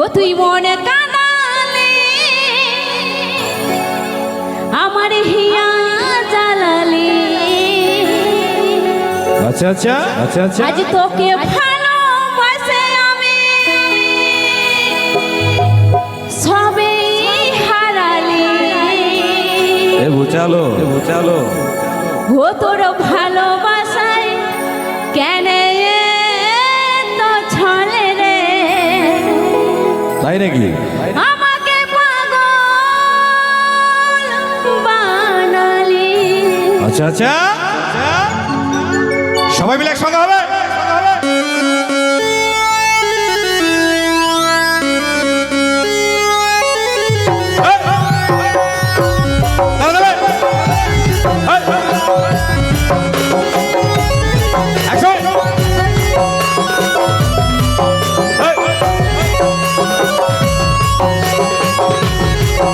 ও তুই মনে কাঁদালে। আমার হিয়া জ্বালালে। আচ্ছা আচ্ছা আচ্ছা আচ্ছা। আজ তোকে ভালোবাসে আমি। সবে হারালে। এ বুচালো এ বুচালো ও তোর ভালোবাসায় তাই নাকি? আমাকে আচ্ছা। আচ্ছা। সবাই মিলে একসঙ্গে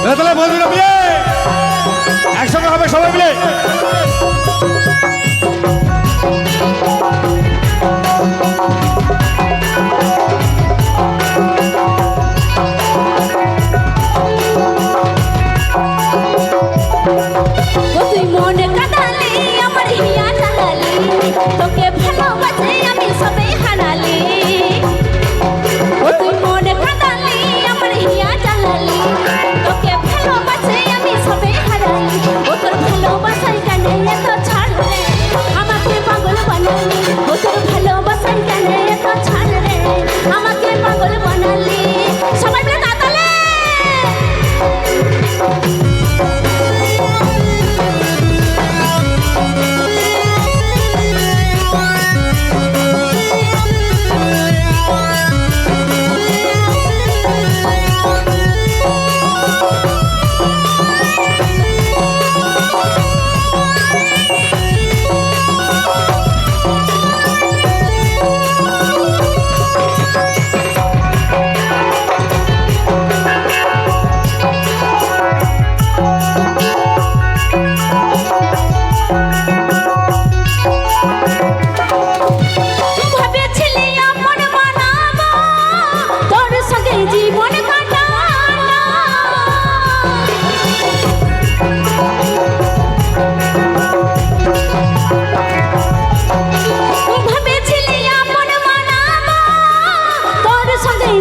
দাঁড়া, বলবি না, মিলে। একসঙ্গে হবে সবাই মিলে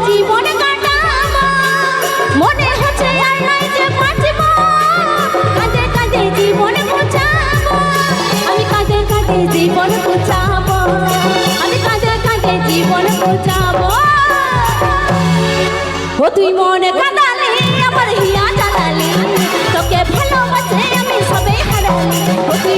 জীবন কাটাবো। মনে হচ্ছে আর নাই যে বাঁচবো। কাঁদে কাঁদে জীবন ঘুচাবো। আমি কাঁদে কাঁদে জীবন ঘুচাবো। আমি কাঁদে কাঁদে জীবন ঘুচাবো। ও তুই মনে কাঁদালি, আমার হিয়া জ্বালালি। তোকে ভালোবাসে আমি সবে হারালি। ও তুই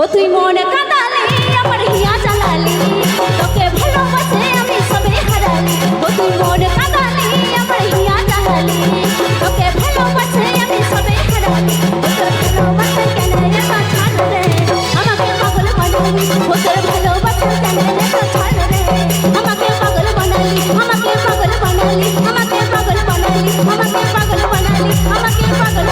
ও তুই মনে কাঁদালি আমার হিয়া জ্বালালি তোকে ভালোবাসে আমি সবে হারালি ও তুই মনে কাঁদালি আমার হিয়া জ্বালালি তোকে ভালোবাসে আমি সবে হারালি ও তোর ভালোবাসা কেন রে ছাড় রে আমাকে পাগল বানালি ও তোর ভালোবাসা কেন রে ছাড় রে আমাকে পাগল বানালি আমাকে পাগল বানালি আমাকে পাগল বানালি আমাকে পাগল বানালি আমাকে পাগল